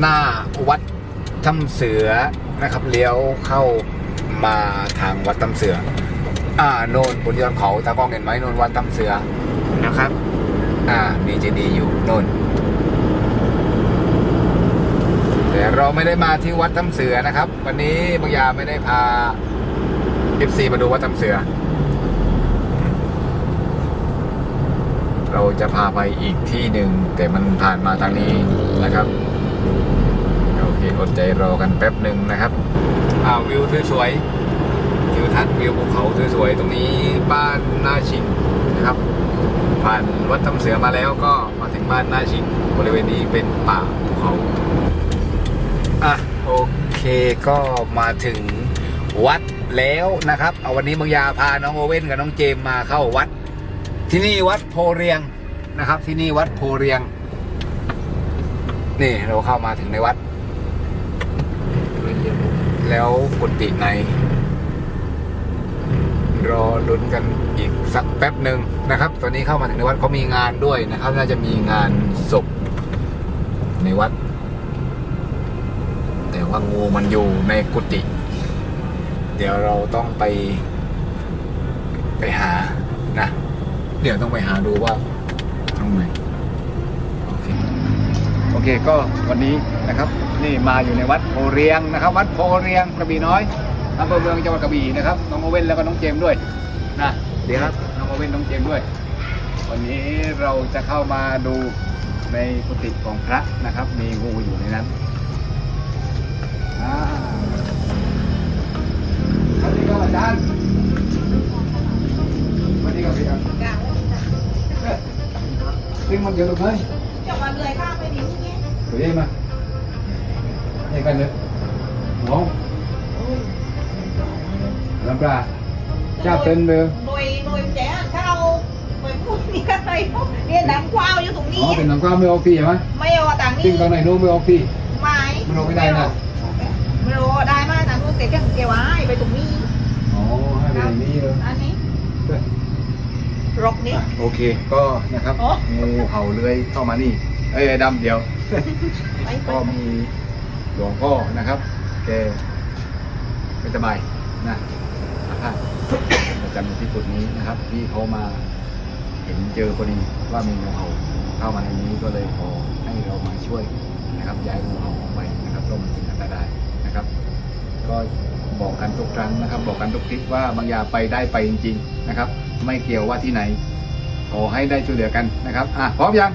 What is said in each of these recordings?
หน้าวัดถ้ำเสือนะครับเลี้ยวเข้ามาทางวัดถ้ำเสือ อ่าโนนบนยอดเขาตากล้องเห็นไหมโนนวัดถ้ำเสือนะครับ อ่ามีเจดีย์อยู่โนนแต่เราไม่ได้มาที่วัดถ้ำเสือนะครับ วันนี้บางยาไม่ได้พา FC มาดูวัดถ้ำเสือ เราจะพาไปอีกที่หนึ่งแต่มันผ่านมาทางนี้นะครับ โอเคอดใจรอกันแป๊บหนึ่งนะครับอ่าวิวสวยๆทิวทัศน์วิวภูเขาสวยๆตรงนี้บ้านนาชิงนะครับ ผ่านวัดถ้ำเสือมาแล้วก็มาถึงบ้านนาชิงบริเวณนี้เป็นป่าภูเขาอะโอเคก็มาถึงวัดแล้วนะครับ เอาวันนี้บางยาพาน้องโอเว่นกับน้องเจมมาเข้าวัด ที่นี่วัดโพเรียงนะครับ ที่นี่วัดโพเรียง นี่เราเข้ามาถึงในวัด แล้วกุฏิใน รอลุ้นกันอีกสักแป๊บหนึ่งนะครับ ตอนนี้เข้ามาถึงในวัดเขามีงานด้วยนะครับ น่าจะมีงานศพในวัด แต่ว่างูมันอยู่ในกุฏิเดี๋ยวเราต้องไป ไปหานะ เดี๋ยวต้องไปหาดูว่าตรงไหน เคก็วันนี้นะครับนี่มาอยู่ในวัดโพเรียงนะครับ วัดโพเรียงกระบี่น้อยอำเภอเมืองจังหวัดกระบี่นะครับน้องโอเว่นแล้วก็น้องเจมส์ด้วยนะเดี๋ยวครับน้องโอเว่นน้องเจมส์ด้วย วันนี้เราจะเข้ามาดูในกุฏิของพระนะครับ มีงูอยู่ในนั้นอ่าสวัสดีครับอาจารย์สวัสดีครับพี่ครับซึ่งมันเยอะเลย nhé สวยมาให้กันเลยหัวลำปลาชาเต้นเลย Nồi, nồi trẻ làm sao Nồi phun đi cái này Điên đám quao vô tụng อ๋อ đi เป็นหนังกว้างไม่ออกทีใช่ไหม Mày ở tảng ซึ่ง đi ตอนไหนนู้นไม่ออกที Mày Mày đồ cái này nè. Mày đồ đai mai tảng luôn cái chẳng kêu ai Vậy tụng đi อ๋อให้เป็นอย่างนี้เลย Ăn đi Rọc đi อะโอเคก็นะครับอ๋อ งูเห่าเลื้อยเข้ามานี่ เอ้ยดำเดี๋ยว Mày ก็มีหลวงพ่อนะครับแกไม่สบายนะอาพาธประจำอยู่ที่จุดนี้นะครับ ที่เขามาเห็นเจอพอดีว่ามีงูเห่าเข้ามาในนี้ก็เลยขอให้เรามาช่วยนะครับย้ายงูเห่าออกไปนะครับร่วมเป็นอันตรายนะครับ ก็บอกกันทุกครั้งนะครับ บอกกันทุกคลิปว่าบางอยางไปได้ไปจริง ๆนะครับ ไม่เกี่ยวว่าที่ไหนขอให้ได้ช่วยเหลือกันนะครับอะพร้อมยัง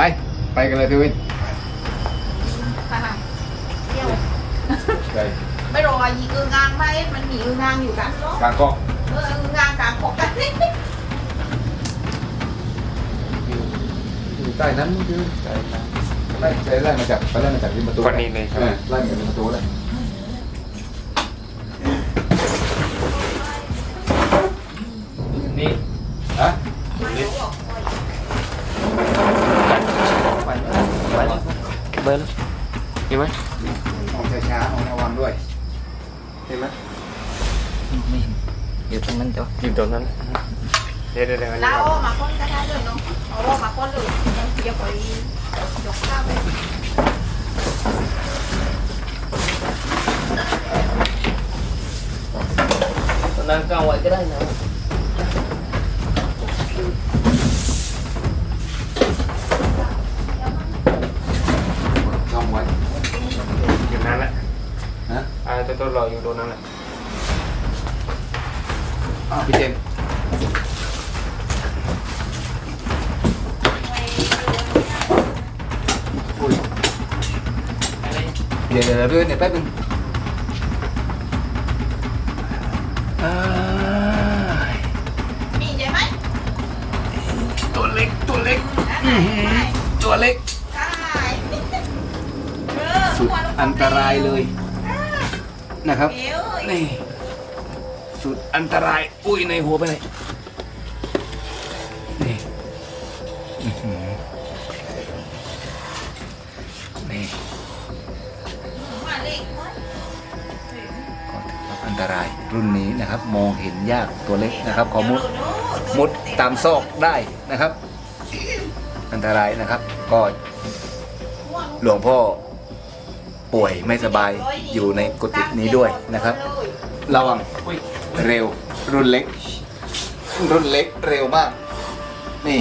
ไปไปกันเลยพี่วิน À Kêu ไป Mày đồ gì ương ngang mày Mình nghỉ ương ngang nhiều cắn đó กลางเกาะ Ương ngang cả cọc cắn đi อยู่อยู่ใต้นั้นคือใต้น้ำไล่ใช้ไล่มาจากไปไล่มาจากริมประตูฝั่งนี้เลยครับออไล่มาจากริมประตูเลยนี่ฮะ Mày đồ ไปไป เบอร์แล้วเห็นไหมมองช้าๆมองระวังด้วยเห็นไหมไม่เห็นอยู่ตรงนั้นจ้ะอยู่ตรงนั้นเดี๋ยวเดี๋ยวเดี๋ยว Lao mà con cái hai rồi nó Ồ mà con rồi Giờ phải Dọc sao vậy ตรงนั้นก็เอาไว้ก็ได้นะ อ่าตัวตัวรออยู่ตรงนั้นแหละอ้าวพี่เจมส์อุ้ยเดี๋ยวเดี๋ยวเดี๋ยวเดี๋ยวแป๊บนึงอ่า Mì vậy mấy ตัวเล็กตัวเล็ก Cái này cái này ตัวเล็ก Cái này Ừ สุด mua nó อันตรายเลย นะครับนี่สุดอันตรายอุ้ยในหัวไปเลยนี่นี่ก็ถือว่าอันตรายรุ่นนี้นะครับ มองเห็นยากตัวเล็กนะครับขอมุดมุดตามซอกได้นะครับ อันตรายนะครับก็หลวงพ่อ ป่วยไม่สบายอยู่ในกุฏินี้ด้วยนะครับ ระวังเร็วรุ่นเล็ก รุ่นเล็กเร็วมาก นี่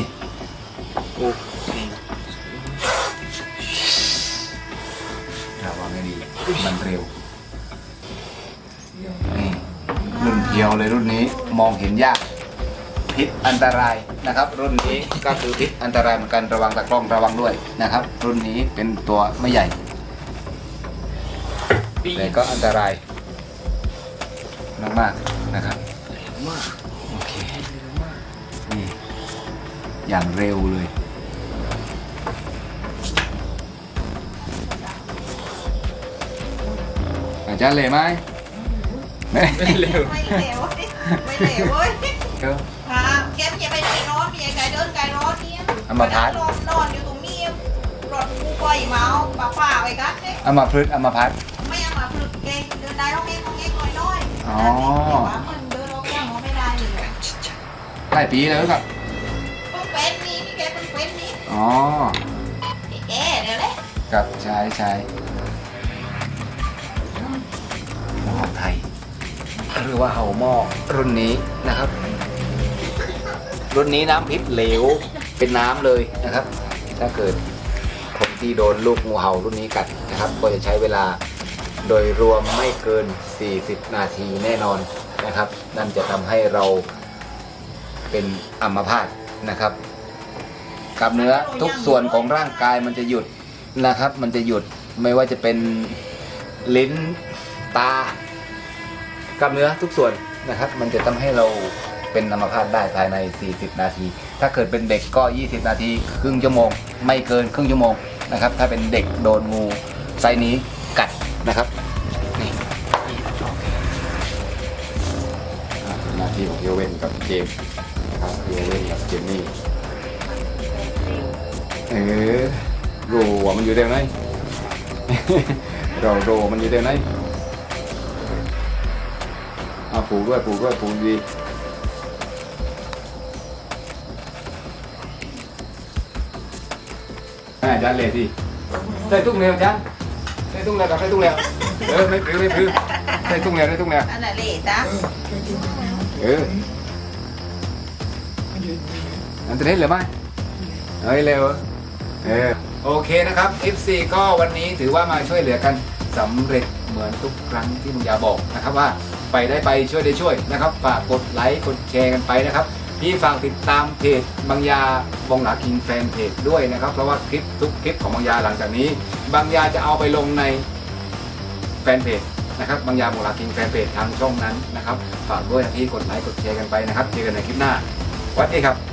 ระวังให้ดีมันเร็วนี่รุ่นเพียวเลยรุ่นนี้มองเห็นยากพิษอันตรายนะครับ รุ่นนี้ก็คือพิษอันตรายเหมือนกันระวังตะกล้องระวังด้วยนะครับ รุ่นนี้เป็นตัวไม่ใหญ่ แต่ก็อันตรายมากๆนะครับมากโอเคนี่อย่างเร็วเลย อาจารย์เลยไหมไม่เร็วไม่เหลวเว้ยไม่เหลวเว้ยก็ค่ะแกไม่อย่าไปไหนนอนไม่อย่าไกลเดินไกลร้อนเนี่ยเอามาพัดนอนนอนอยู่ตรงนี้รถกูปล่อยเมาป่าป่าไปกันเนี่ยเอามาพลึกเอามาพัด อยอ๋อแต่ว่ามันเดินร้องเองร้องไม่ได้เลยหลายปีแล้วครับเพิ่งเป็นนี่นี่แกเพิ่งเป็นนี่อ๋อแกเนี่ยแหละกับใช้ใช้หม้อไทย หรือว่าเห่าหม้อรุ่นนี้นะครับ รุ่นนี้น้ำพริกเหลวเป็นน้ำเลยนะครับ ถ้าเกิดคนที่โดนลูกงูเห่ารุ่นนี้กัดนะครับ ก็จะใช้เวลา โดยรวมไม่เกิน 40 นาทีแน่นอนนะครับ นั่นจะทำให้เราเป็นอัมพาตนะครับกล้ามเนื้อทุกส่วนของร่างกายมันจะหยุดนะครับ มันจะหยุดไม่ว่าจะเป็นลิ้นตากล้ามเนื้อทุกส่วนนะครับ มันจะทำให้เราเป็นอัมพาตได้ภายใน 40 นาที ถ้าเกิดเป็นเด็กก็ 20 นาที ครึ่งชั่วโมง ไม่เกินครึ่งชั่วโมงนะครับ ถ้าเป็นเด็กโดนงูไซนี้กัดนะครับ ที่ของเฮเว่นกับเจมส์นะครับเฮเว่นกับเจมมี่เออโรว่ามันอยู่เดี๋ยวไหนเราโรมันอยู่เดี๋ยวไหนเอาปลูกด้วยปลูกด้วยปลูกดีอ่าจารย์เลยสิได้ตุ้งเร็วจารย์ได้ตุ้งเร็วกับได้ตุ้งเร็วเออไม่พริ้วไม่พริ้วได้ตุ้งเร็วได้ตุ้งเร็วอันนั้นเลยจ้ะ เออ อันจะเล่นหรือไม่เฮ้ยเร็วเออโอเคนะครับ F4 ก็วันนี้ถือว่ามาช่วยเหลือกันสำเร็จเหมือนทุกครั้งที่มุงยาบอกนะครับว่าไปได้ไปช่วยได้ช่วยนะครับ ฝากกดไลค์กดแชร์กันไปนะครับพี่ฝากติดตามเพจบางยาบองหลาคิงแฟนเพจด้วยนะครับ เพราะว่าคลิปทุกคลิปของบางยาหลังจากนี้ บางยาจะเอาไปลงในแฟนเพจ นะครับบางยาบุราคิงแฟนเพจทางช่องนั้นนะครับฝากด้วยนะที่กดไลค์กดแชร์กันไปนะครับเจอกันในคลิปหน้าวัสดีครับ